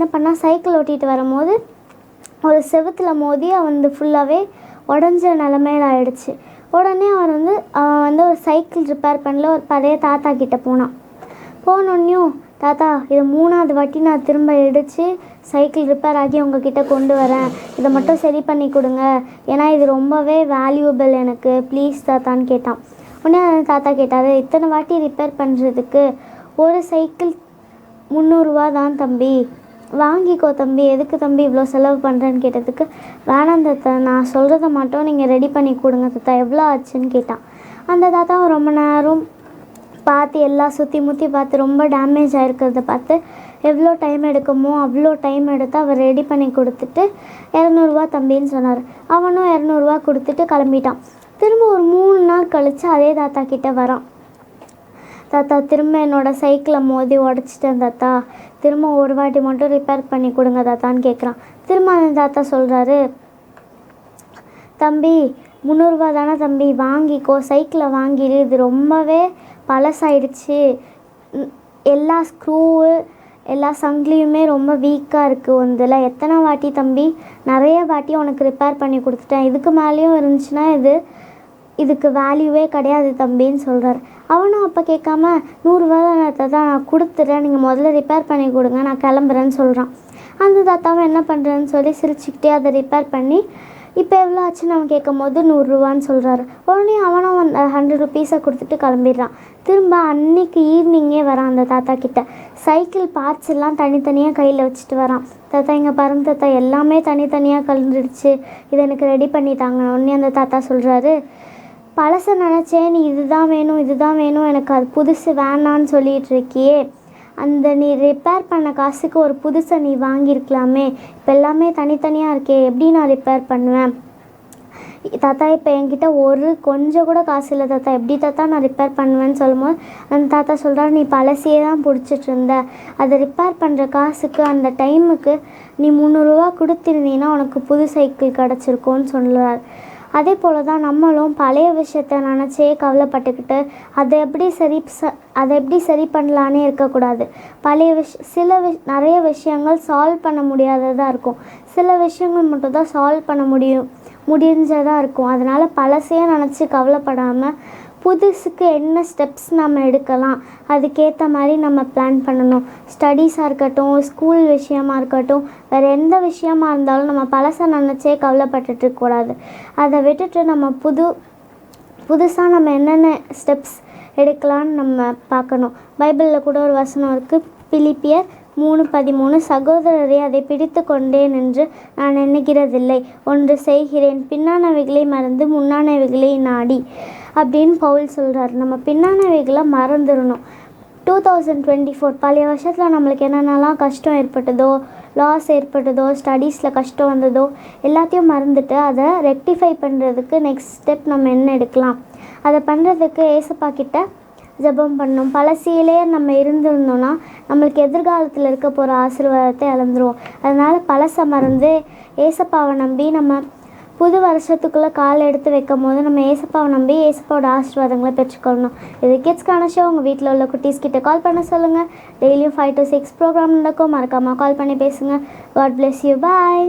என்ன பண்ணால் சைக்கிள் ஓட்டிகிட்டு வரும்போது ஒரு செவுத்துல மோதி அவன் வந்து ஃபுல்லாகவே உடஞ்ச நிலமையில ஆயிடுச்சு. உடனே அவன் வந்து அவன் வந்து ஒரு சைக்கிள் ரிப்பேர் பண்ணல. ஒரு பழைய தாத்தா கிட்டே போனான். போனோன்னையும் தாத்தா இது மூணாவது வாட்டி நான் திரும்ப இடித்து சைக்கிள் ரிப்பேர் ஆகி உங்ககிட்ட கொண்டு வரேன். இதை மட்டும் சரி பண்ணி கொடுங்க. ஏன்னா இது ரொம்பவே வேல்யூபிள் எனக்கு. ப்ளீஸ் தாத்தான்னு கேட்டான். உடனே தாத்தா கேட்டார் இத்தனை வாட்டி ரிப்பேர் பண்ணுறதுக்கு ஒரு சைக்கிள் முந்நூறுரூவா தான் தம்பி. வாங்கிக்கோ தம்பி எதுக்கு தம்பி இவ்வளோ செலவு பண்ணுறேன்னு கேட்டதுக்கு வேணாம் தாத்தா நான் சொல்கிறத மட்டும் நீங்கள் ரெடி பண்ணி கொடுங்க தாத்தா எவ்வளோ ஆச்சுன்னு கேட்டான். அந்த தாத்தாவும் ரொம்ப நேரம் பார்த்து எல்லாம் சுற்றி முற்றி பார்த்து ரொம்ப டேமேஜ் ஆகிருக்கிறத பார்த்து எவ்வளோ டைம் எடுக்குமோ அவ்வளோ டைம் எடுத்து அவர் ரெடி பண்ணி கொடுத்துட்டு இரநூறுவா தம்பின்னு சொன்னார். அவனும் இரநூறுவா கொடுத்துட்டு கிளம்பிட்டான். திரும்ப ஒரு மூணு நாள் கழித்து அதே தாத்தா கிட்டே வரான். தாத்தா திரும்ப என்னோட சைக்கிளை மோதி உடச்சிட்டேன் தாத்தா. திரும்ப ஒரு வாட்டி மட்டும் ரிப்பேர் பண்ணி கொடுங்க தாத்தான்னு கேட்குறான் திரும்ப அந்த தாத்தா சொல்கிறாரு தம்பி முந்நூறுரூவா தானே தம்பி வாங்கிக்கோ சைக்கிளை வாங்கிடு இது ரொம்பவே பழசாயிடுச்சு. எல்லா ஸ்க்ரூவு எல்லா சங்கிலியுமே ரொம்ப வீக்காக இருக்குது ஒன்றில் எத்தனை வாட்டி தம்பி நிறைய வாட்டி உனக்கு ரிப்பேர் பண்ணி கொடுத்துட்டேன். இதுக்கு மேலேயும் இருந்துச்சுன்னா இது இதுக்கு வேல்யூவே கிடையாது தம்பின்னு சொல்கிறார் அவனும் அப்போ கேட்காம நூறுரூவா தாத்தா நான் கொடுத்துட்றேன் நீங்கள் முதல்ல ரிப்பேர் பண்ணி கொடுங்க. நான் கிளம்புறேன்னு சொல்கிறான் அந்த தாத்தாவும் என்ன பண்ணுறேன்னு சொல்லி சிரிச்சுக்கிட்டே அதை ரிப்பேர் பண்ணி இப்போ எவ்வளோ ஆச்சுன்னு அவன் கேட்கும் போது நூறுரூவான்னு சொல்கிறாரு உடனே அவனும் அந்த ஹண்ட்ரட் ருபீஸை கொடுத்துட்டு கிளம்பிடுறான். திரும்ப அன்னைக்கு ஈவினிங்கே வரான் அந்த தாத்தா கிட்ட. சைக்கிள் பார்ட்ஸ் எல்லாம் தனித்தனியாக கையில் வச்சுட்டு வரான். தாத்தா இங்கே பாருங்க தாத்தா. எல்லாமே தனித்தனியாக கலந்துடுச்சு. இதை எனக்கு ரெடி பண்ணி தாங்க உடனே அந்த தாத்தா சொல்கிறாரு பழசை நினச்சேன் நீ இதுதான் வேணும் இதுதான் வேணும் எனக்கு அது புதுசு வேணான்னு சொல்லிட்டு இருக்கியே. அந்த நீ ரிப்பேர் பண்ண காசுக்கு ஒரு புதுசை நீ வாங்கியிருக்கலாமே. இப்போ எல்லாமே தனித்தனியாக இருக்கே எப்படி நான் ரிப்பேர் பண்ணுவேன்? தாத்தா இப்போ என்கிட்ட ஒரு கொஞ்சம் கூட காசு இல்லை தாத்தா. எப்படி தாத்தா நான் ரிப்பேர் பண்ணுவேன்னு சொல்லும்போது அந்த தாத்தா சொல்கிறார் நீ பழசியே தான் பிடிச்சிட்டு இருந்த. அதை ரிப்பேர் பண்ணுற காசுக்கு அந்த டைமுக்கு நீ முந்நூறுரூவா கொடுத்துருந்தீங்கன்னா உனக்கு புது சைக்கிள் கிடச்சிருக்கும்னு சொல்கிறார் அதே போல் தான் நம்மளும் பழைய விஷயத்த நினச்சே கவலைப்பட்டுக்கிட்டு அதை எப்படி சரி ச அதை எப்படி சரி பண்ணலான்னே இருக்கக்கூடாது. பழைய விஷ சில விஷ் நிறைய விஷயங்கள் சால்வ் பண்ண முடியாததாக இருக்கும். சில விஷயங்கள் மட்டும் தான் சால்வ் பண்ண முடியும் முடிஞ்சதாக இருக்கும். அதனால் பழசையே நினச்சி கவலைப்படாமல் புதுசுக்கு என்ன ஸ்டெப்ஸ் நம்ம எடுக்கலாம் அதுக்கேற்ற மாதிரி நம்ம பிளான் பண்ணணும். ஸ்டடீஸாக இருக்கட்டும் ஸ்கூல் விஷயமா இருக்கட்டும் வேறு எந்த விஷயமா இருந்தாலும் நம்ம பழசை நினச்சே கவலைப்பட்டுட்ருக்கக்கூடாது அதை விட்டுட்டு நம்ம புது புதுசாக நம்ம என்னென்ன ஸ்டெப்ஸ் எடுக்கலாம்னு நம்ம பார்க்கணும். பைபிளில் கூட ஒரு வசனம் இருக்குது பிலிப்பியர் மூணு பதிமூணு சகோதரரை அதை பிடித்து கொண்டேன் என்று நான் எண்ணுகிறதில்லை. ஒன்று செய்கிறேன். பின்னானவைகளை மறந்து முன்னானவைகளை நாடி. அப்படின்னு பவுல் சொல்கிறார் நம்ம பின்னானவைகளை மறந்துடணும். டூ தௌசண்ட் டுவெண்ட்டி ஃபோர் பழைய வருஷத்தில் நம்மளுக்கு என்னென்னலாம் கஷ்டம் ஏற்பட்டதோ லாஸ் ஏற்பட்டதோ ஸ்டடீஸில் கஷ்டம் வந்ததோ எல்லாத்தையும் மறந்துட்டு அதை ரெக்டிஃபை பண்ணுறதுக்கு நெக்ஸ்ட் ஸ்டெப் நம்ம என்ன எடுக்கலாம்? அதை பண்ணுறதுக்கு ஏசப்பா கிட்ட ஜெபம் பண்ணணும். பழசியிலே நம்ம இருந்திருந்தோம்னா நம்மளுக்கு எதிர்காலத்தில் இருக்க போகிற ஆசீர்வாதத்தை இழந்துருவோம். அதனால் பழசை மறந்து ஏசப்பாவை நம்பி நம்ம புது வருஷத்துக்குள்ளே கால் எடுத்து வைக்கும் போது நம்ம ஏசப்பாவை நம்பி ஏசப்பாவோட ஆசீர்வாதங்களை பெற்றுக்கொள்ளணும். இது கிட்ஸ்க்கான ஷோ உங்கள் வீட்டில் உள்ள குட்டீஸ் கிட்ட கால் பண்ண சொல்லுங்கள் டெய்லியும் ஃபைவ் டு சிக்ஸ் ப்ரோக்ராம் நடக்கும். மறக்காமல் கால் பண்ணி பேசுங்கள் காட் பிளெஸ் யூ பாய்